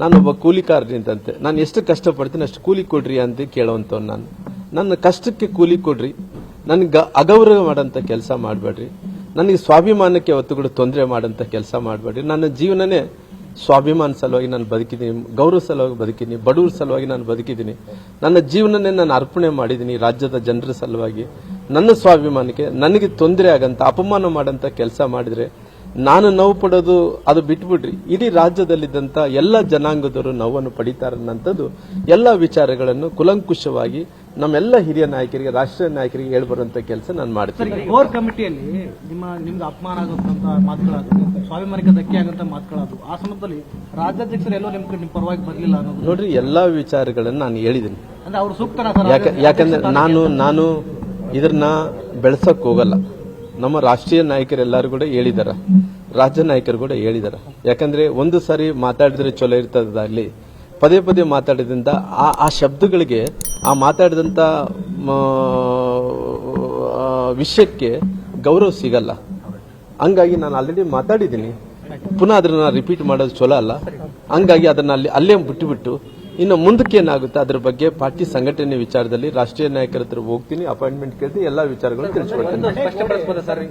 ನಾನೊಬ್ಬ ಕೂಲಿಕಾರನಿದ್ದಂತೆ. ನಾನು ಎಷ್ಟು ಕಷ್ಟಪಡ್ತೀನಿ ಅಷ್ಟು ಕೂಲಿ ಕೊಡ್ರಿ ಅಂತ ಕೇಳುವಂಥವ್ನು ನಾನು. ನನ್ನ ಕಷ್ಟಕ್ಕೆ ಕೂಲಿ ಕೊಡ್ರಿ. ನನಗೆ ಅಗೌರವ ಮಾಡೋಂಥ ಕೆಲಸ ಮಾಡಬೇಡ್ರಿ. ನನಗೆ ಸ್ವಾಭಿಮಾನಕ್ಕೆ ಒತ್ತುಗಳು ತೊಂದರೆ ಮಾಡೋಂಥ ಕೆಲಸ ಮಾಡಬೇಡ್ರಿ. ನನ್ನ ಜೀವನನೇ ಸ್ವಾಭಿಮಾನ ಸಲುವಾಗಿ ನಾನು ಬದುಕಿದ್ದೀನಿ. ಗೌರವ ಸಲುವಾಗಿ ಬದುಕಿದ್ದೀನಿ. ಬಡವ್ರ ಸಲುವಾಗಿ ನಾನು ಬದುಕಿದ್ದೀನಿ. ನನ್ನ ಜೀವನನೇ ನಾನು ಅರ್ಪಣೆ ಮಾಡಿದ್ದೀನಿ ರಾಜ್ಯದ ಜನರ ಸಲುವಾಗಿ. ನನ್ನ ಸ್ವಾಭಿಮಾನಕ್ಕೆ ನನಗೆ ತೊಂದರೆ ಆಗಂತ, ಅಪಮಾನ ಮಾಡೋಂಥ ಕೆಲಸ ಮಾಡಿದ್ರೆ ನಾನು ನೋವು ಪಡೋದು ಅದು ಬಿಟ್ಬಿಡ್ರಿ. ಇಡೀ ರಾಜ್ಯದಲ್ಲಿದ್ದಂಥ ಎಲ್ಲ ಜನಾಂಗದವರು ನೋವನ್ನು ಪಡಿತಾರನ್ನಂಥದ್ದು ಎಲ್ಲ ವಿಚಾರಗಳನ್ನು ಕುಲಂಕುಷವಾಗಿ ನಮ್ಮೆಲ್ಲ ಹಿರಿಯ ನಾಯಕರಿಗೆ ರಾಷ್ಟ್ರೀಯ ನಾಯಕರಿಗೆ ಹೇಳ್ಬರುವಂತ ಕೆಲಸ ನಾನು ಮಾಡ್ತೀನಿ. ಕೋರ್ ಕಮಿಟಿಯಲ್ಲಿ ನಿಮ್ಮ ನಿಮ್ಗೆ ಅಪಮಾನ ಆಗುವಂತ ಮಾತುಗಳಾದ್ರು ಸ್ವಾಭಿಮಾನಿಕ ಧಕ್ಕೆ ಆಗಂತ ಮಾತುಗಳಾದ್ರು ಆ ಸಂದರ್ಭದಲ್ಲಿ ರಾಜ್ಯಾಧ್ಯಕ್ಷರು ಎಲ್ಲೋ ನಿಮ್ ನಿಮ್ಮ ಪರವಾಗಿ ಬರಲಿಲ್ಲ ಅನ್ನೋದು. ನೋಡ್ರಿ ಎಲ್ಲಾ ವಿಚಾರಗಳನ್ನು ನಾನು ಹೇಳಿದ್ದೀನಿ. ಅಂದ್ರೆ ಅವ್ರು ಸೂಕ್ತ ಯಾಕಂದ್ರೆ ನಾನು ನಾನು ಇದನ್ನ ಬೆಳೆಸಕ್ ಹೋಗಲ್ಲ. ನಮ್ಮ ರಾಷ್ಟ್ರೀಯ ನಾಯಕರೆಲ್ಲರೂ ಕೂಡ ಹೇಳಿದಾರ. ರಾಜ್ಯ ನಾಯಕರು ಕೂಡ ಹೇಳಿದಾರ. ಯಾಕಂದ್ರೆ ಒಂದು ಸಾರಿ ಮಾತಾಡಿದ್ರೆ ಚಲೋ ಇರ್ತದಾಗ್ಲಿ ಪದೇ ಪದೇ ಮಾತಾಡಿದ್ರಿಂದ ಆ ಆ ಶಬ್ದಗಳಿಗೆ ಆ ಮಾತಾಡಿದಂತ ಮ, ಆ, ವಿಷಯಕ್ಕೆ ಗೌರವ ಸಿಗಲ್ಲ. ಹಂಗಾಗಿ ನಾನು ಆಲ್ರೆಡಿ ಮಾತಾಡಿದ್ದೀನಿ. ಪುನಃ ಅದನ್ನ ರಿಪೀಟ್ ಮಾಡೋದು ಚಲೋ ಅಲ್ಲ. ಹಂಗಾಗಿ ಅದನ್ನ ಅಲ್ಲಿ ಅಲ್ಲೇ ಬಿಟ್ಟುಬಿಟ್ಟು ಇನ್ನು ಮುಂದಕ್ಕೆ ಏನಾಗುತ್ತೆ ಅದ್ರ ಬಗ್ಗೆ ಪಾರ್ಟಿ ಸಂಘಟನೆ ವಿಚಾರದಲ್ಲಿ ರಾಷ್ಟ್ರೀಯ ನಾಯಕರ ಹತ್ರ ಹೋಗ್ತೀನಿ, ಅಪಾಯಿಂಟ್ಮೆಂಟ್ ಕೇಳ್ತೀನಿ, ಎಲ್ಲಾ ವಿಚಾರಗಳು ತಿಳಿಸ್ಕೊಡ್ತೀನಿ.